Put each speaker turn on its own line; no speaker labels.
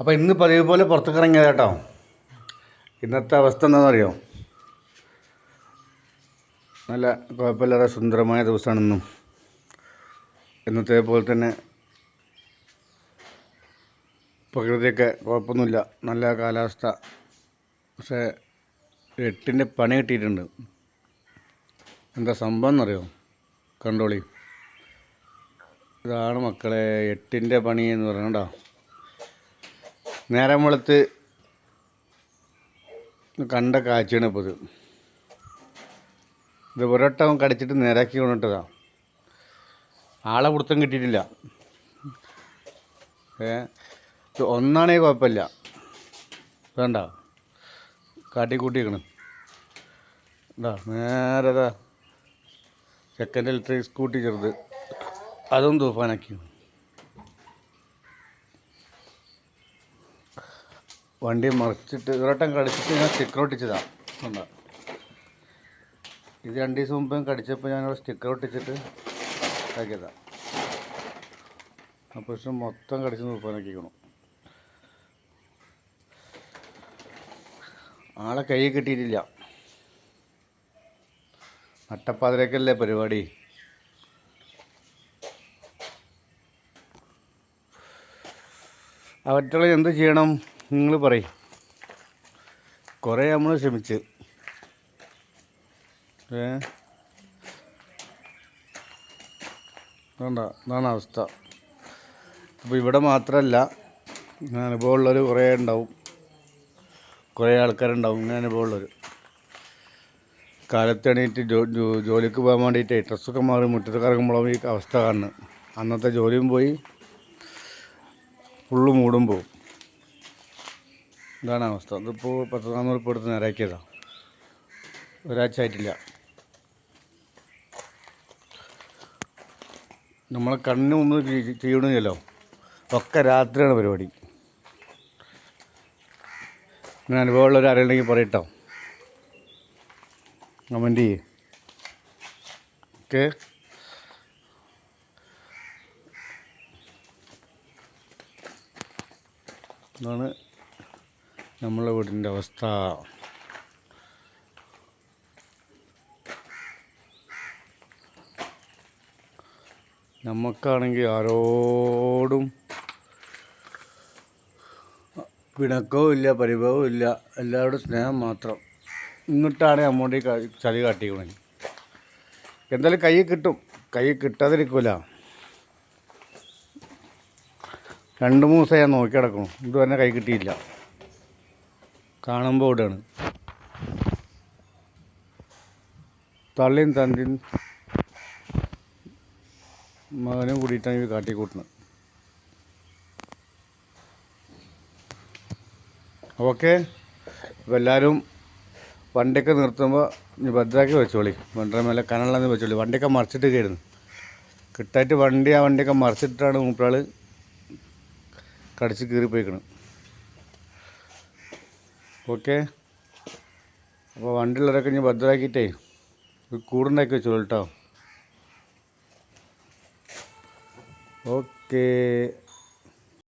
അപ്പോൾ ഇന്ന് പതിവ് പോലെ പുറത്തേക്ക് ഇറങ്ങിയത് കേട്ടോ. ഇന്നത്തെ അവസ്ഥ എന്താണെന്നറിയോ? നല്ല കുഴപ്പമില്ലാതെ സുന്ദരമായ ദിവസമാണെന്നും. ഇന്നത്തെ പോലെ തന്നെ പ്രകൃതിയൊക്കെ കുഴപ്പമൊന്നുമില്ല. നല്ല കാലാവസ്ഥ. പക്ഷേ എട്ടിന്റെ പണി കിട്ടിയിട്ടുണ്ട്. എന്താ സംഭവം എന്നറിയോ? കണ്ടോളി. ഇതാണ് മക്കളെ എട്ടിന്റെ പണി എന്ന് പറയണോ നേരം വെളുത്ത് കണ്ട കാഴ്ചയാണ് ഇപ്പോൾ ഇത്. ഇത് ഒരട്ടം കടിച്ചിട്ട് നേരാക്കി കൊണ്ടിട്ടതാ. ആളെ പിടുത്തം കിട്ടിയിട്ടില്ല. ഏ ഒന്നാണെങ്കിൽ കുഴപ്പമില്ല. വേണ്ട. കാട്ടി കൂട്ടിയിരിക്കണം ഇതാ നേരെ സെക്കൻഡ് ഇലക്ട്രിക് സ്കൂട്ടി ചെറുത്. അതും തൂഫാനാക്കി വണ്ടി മറിച്ചിട്ട് ഒരട്ടം കടിച്ചിട്ട് ഞാൻ സ്റ്റിക്കർ ഒട്ടിച്ചതാണ് കണ്ടോ? ഇത് രണ്ട് ദിവസം മുമ്പ് കടിച്ചപ്പോൾ ഞാൻ സ്റ്റിക്കർ ഒട്ടിച്ചിട്ട് ഇതാക്കിയതാണ് അപ്പോൾ പക്ഷെ മൊത്തം കടിച്ച് തൂഫാനാക്കിക്കണം ആളെ കൈ കിട്ടിയിട്ടില്ല. നട്ടപ്പാതിരക്കല്ലേ പരിപാടി? അവറ്റുള്ള എന്ത് ചെയ്യണം? നിങ്ങൾ പറയും. കുറേ നമ്മൾ ശ്രമിച്ച്. ഏ? വേണ്ട ഇതാണ് അവസ്ഥ. അപ്പോൾ ഇവിടെ മാത്രമല്ല അനുഭവമുള്ളവർ കുറേ ഉണ്ടാവും. കുറേ ആൾക്കാരുണ്ടാവും ഇങ്ങനെ അനുഭവമുള്ളവർ കാലത്ത് ജോ ജോലിക്ക് പോകാൻ വേണ്ടിയിട്ട് ഡ്രസ്സൊക്കെ മാറി മുറ്റത്ത് കറങ്ങുമ്പോഴും ഈ അവസ്ഥ കാണുന്നത്. അന്നത്തെ ജോലിയും പോയി ഫുള്ള് മൂടും പോവും. ഇതാണ് അവസ്ഥ. ഇതിപ്പോൾ പത്ത് നാന്നൂറ് ഇപ്പോൾ എടുത്ത് നേരാക്കിയതാണ് ഒരാഴ്ച ആയിട്ടില്ല. നമ്മളെ കണ്ണിന് ഒന്ന് ചെയ്യണമല്ലോ ഒക്കെ രാത്രിയാണ് പരിപാടി. ഇങ്ങനെ അനുഭവമുള്ളവർ ആരെങ്കിലും പറയട്ടോ. കമന്റ് ചെയ്യേ. ഓക്കെ. ഇതാണ് നമ്മളെ വീടിന്റെ അവസ്ഥ. നമുക്കാണെങ്കിൽ ആരോടും പിണക്കവും ഇല്ല പരിഭവവും ഇല്ല. എല്ലാവരോടും സ്നേഹം മാത്രം. ഇങ്ങോട്ടാണ് അമ്മോട്ടി ചളി കാട്ടിക്കണേ എന്തായാലും കൈ കിട്ടും. കൈ കിട്ടാതിരിക്കൂല. രണ്ട് മൂന്ന് ദിവസം ഞാൻ നോക്കി കിടക്കണം ഇത് തന്നെ കൈ കിട്ടിയില്ല. കാണുമ്പോൾ ഇവിടെയാണ്. തള്ളിയും തന്തിയും മകനും കൂടിയിട്ടാണ് ഇവർ കാട്ടിക്കൂട്ടുന്നത്. ഓക്കെ അപ്പോൾ എല്ലാവരും വണ്ടിയൊക്കെ നിർത്തുമ്പോൾ ഇനി ഭദ്രാക്കി വെച്ചോളി. വണ്ടിയുടെ മേലെ കനളെന്ന് വെച്ചോളി. വണ്ടിയൊക്കെ മറിച്ചിട്ട് കയറുന്നു. കിട്ടായിട്ട് വണ്ടി ആ വണ്ടിയൊക്കെ മറിച്ചിട്ടാണ് മൂപ്പരാൾ കടിച്ച് കീറി പോയിക്കണം ഓക്കെ. അപ്പോൾ വണ്ടിയുള്ളവരൊക്കെ ഇനി ഭദ്രമാക്കിയിട്ടേ ഒരു കൂടുണ്ടാക്കി വെച്ചോളൂ കേട്ടോ. ഓക്കെ.